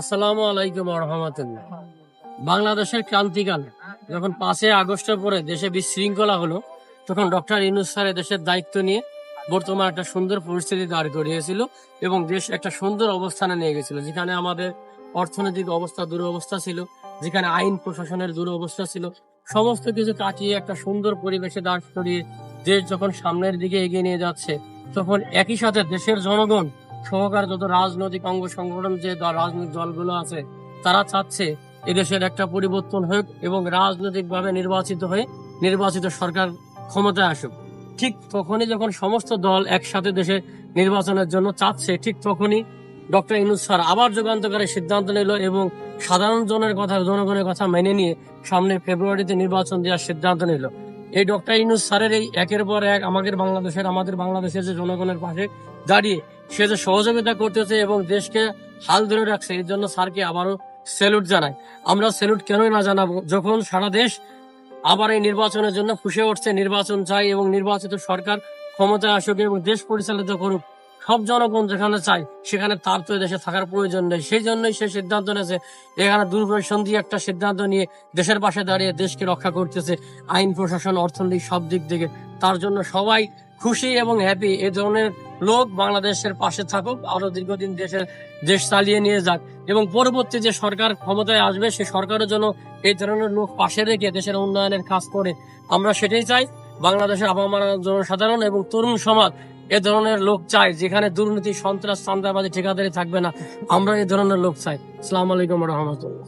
আসসালামু আলাইকুম রহমতুল্লাহ। বাংলাদেশের ক্রান্তিকাল, যখন পাঁচই আগস্টের পরে দেশে বিশৃঙ্খলা হলো, তখন ডক্টর ইনুস স্যার দেশের দায়িত্ব নিয়ে বর্তমান একটা সুন্দর পরিস্থিতি দাঁড় করিয়েছিল এবং দেশ একটা সুন্দর অবস্থানে নিয়ে গেছিল। যেখানে আমাদের অর্থনৈতিক অবস্থা দুরবস্থা ছিল, যেখানে আইন প্রশাসনের দুরবস্থা ছিল, সমস্ত কিছু কাটিয়ে একটা সুন্দর পরিবেশে দাঁড় করিয়ে দেশ যখন সামনের দিকে এগিয়ে নিয়ে যাচ্ছে, তখন একই সাথে দেশের জনগণ সহকার যত রাজনৈতিক অঙ্গ সংগঠন যে রাজনৈতিক দলগুলো আছে, তারা চাচ্ছে এদেশের একটা পরিবর্তন হোক এবং রাজনৈতিকভাবে নির্বাচিত হয়ে নির্বাচিত সরকার ক্ষমতায় আসুক। ঠিক তখনই যখন সমস্ত দল একসাথে দেশে নির্বাচনের জন্য চাচ্ছে, ঠিক তখনই ডক্টর ইনুস স্যার আবার যুগান্তকারী সিদ্ধান্ত নিল এবং সাধারণ জনের কথা, জনগণের কথা মেনে নিয়ে সামনে ফেব্রুয়ারিতে নির্বাচন দেওয়ার সিদ্ধান্ত নিল। এই ডক্টর ইনুস স্যারের এই একের পর এক আমাদের বাংলাদেশের আমাদের বাংলাদেশের যে জনগণের পাশে দাঁড়িয়ে সে যে সহযোগিতা করতেছে এবং দেশকে হাল ধরে রাখছে, এর জন্য স্যারকে আবারও স্যালুট জানাই। আমরা স্যালুট কেনই না জানাব? যখন সারা দেশ আবার এই নির্বাচনের জন্য ফুসে উঠছে, নির্বাচন চাই এবং নির্বাচিত সরকার ক্ষমতায় আসুক এবং দেশ পরিচালিত করুক সব জনগণ যেখানে চায়, সেখানে তার তো দেশে থাকার প্রয়োজন নেই। সেই জন্যই সে সিদ্ধান্ত নিয়েছে, এখানে দূরদর্শন দিয়ে একটা সিদ্ধান্ত নিয়ে দেশের পাশে দাঁড়িয়ে দেশকে রক্ষা করতেছে। আইন, প্রশাসন অর্থনৈতিক সব দিক থেকে তার জন্য সবাই খুশি এবং হ্যাপি এ ধরনের লোক বাংলাদেশের পাশে থাকুক আরও দীর্ঘদিন দেশের দেশ চালিয়ে নিয়ে যাক। এবং পরবর্তী যে সরকার ক্ষমতায় আসবে, সে সরকারের জন্য এই ধরনের লোক পাশে রেখে দেশের উন্নয়নের কাজ করে। আমরা সেটাই চাই, বাংলাদেশের আবহাওয়া জনসাধারণ এবং তরুণ সমাজ এ ধরনের লোক চাই যেখানে দুর্নীতি, সন্ত্রাস সন্ত্রাসবাদী ঠিকাদারি থাকবে না। আমরা এ ধরনের লোক চাই। সালাম আলাইকুম রহমতুল্লাহ।